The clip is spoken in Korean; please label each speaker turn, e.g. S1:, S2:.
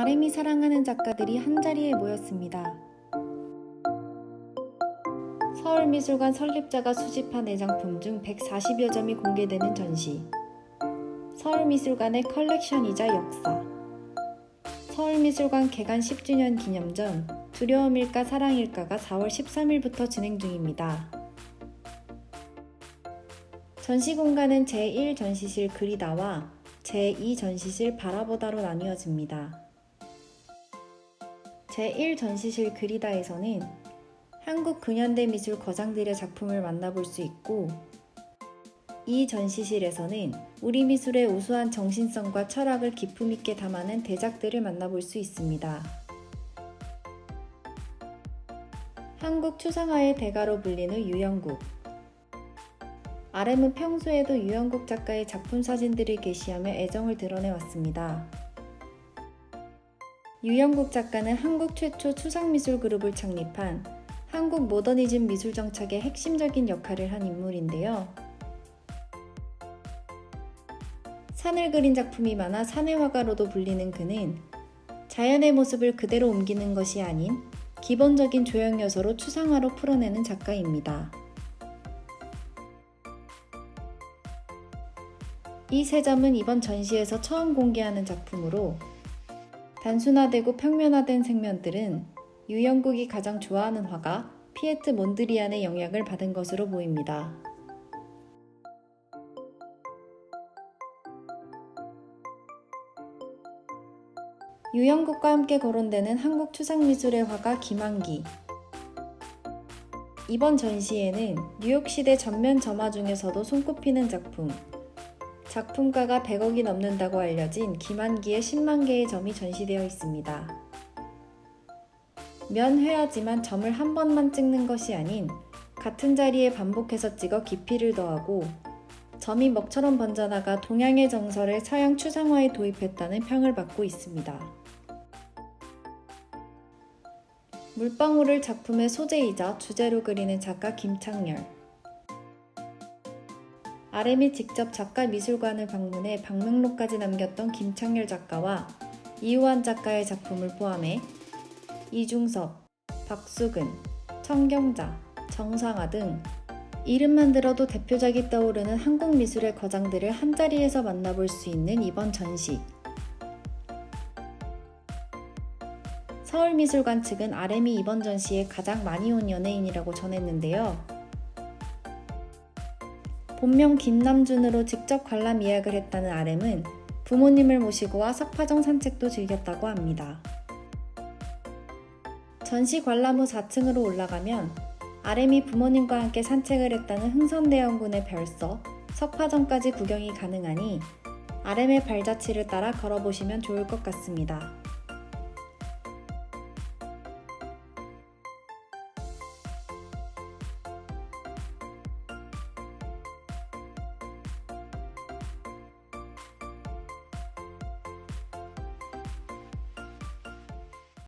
S1: RM이 사랑하는 작가들이 한자리에 모였습니다. 서울미술관 설립자가 수집한 애장품 중 140여 점이 공개되는 전시. 서울미술관의 컬렉션이자 역사. 서울미술관 개관 10주년 기념전 두려움일까 사랑일까가 4월 13일부터 진행 중입니다. 전시 공간은 제1 전시실 그리다와 제2 전시실 바라보다로 나뉘어집니다. 제1 전시실 그리다에서는 한국 근현대 미술 거장들의 작품을 만나볼 수 있고 이 전시실에서는 우리 미술의 우수한 정신성과 철학을 기품 있게 담아낸 대작들을 만나볼 수 있습니다. 한국 추상화의 대가로 불리는 유영국. RM은 평소에도 유영국 작가의 작품 사진들을 게시하며 애정을 드러내 왔습니다. 유영국 작가는 한국 최초 추상미술 그룹을 창립한 한국 모더니즘 미술 정착의 핵심적인 역할을 한 인물인데요. 산을 그린 작품이 많아 산해화가로도 불리는 그는 자연의 모습을 그대로 옮기는 것이 아닌 기본적인 조형 요소로 추상화로 풀어내는 작가입니다. 이 세 점은 이번 전시에서 처음 공개하는 작품으로 단순화되고 평면화된 생면들은 유영국이 가장 좋아하는 화가 피에트 몬드리안의 영향을 받은 것으로 보입니다. 유영국과 함께 거론되는 한국 추상미술의 화가 김한기. 이번 전시에는 뉴욕시대 전면 점화 중에서도 손꼽히는 작품, 작품가가 100억이 넘는다고 알려진 김한기의 10만 개의 점이 전시되어 있습니다. 면 회화지만 점을 한 번만 찍는 것이 아닌 같은 자리에 반복해서 찍어 깊이를 더하고 점이 먹처럼 번져나가 동양의 정서를 서양 추상화에 도입했다는 평을 받고 있습니다. 물방울을 작품의 소재이자 주제로 그리는 작가 김창렬. RM이 직접 작가 미술관을 방문해 방명록까지 남겼던 김창렬 작가와 이우환 작가의 작품을 포함해 이중섭, 박수근, 청경자, 정상화 등 이름만 들어도 대표작이 떠오르는 한국 미술의 거장들을 한자리에서 만나볼 수 있는 이번 전시. 서울미술관 측은 RM이 이번 전시에 가장 많이 온 연예인이라고 전했는데요. 본명 김남준으로 직접 관람 예약을 했다는 RM은 부모님을 모시고 와 석파정 산책도 즐겼다고 합니다. 전시 관람 후 4층으로 올라가면 RM이 부모님과 함께 산책을 했다는 흥선대원군의 별서 석파정까지 구경이 가능하니 RM의 발자취를 따라 걸어보시면 좋을 것 같습니다.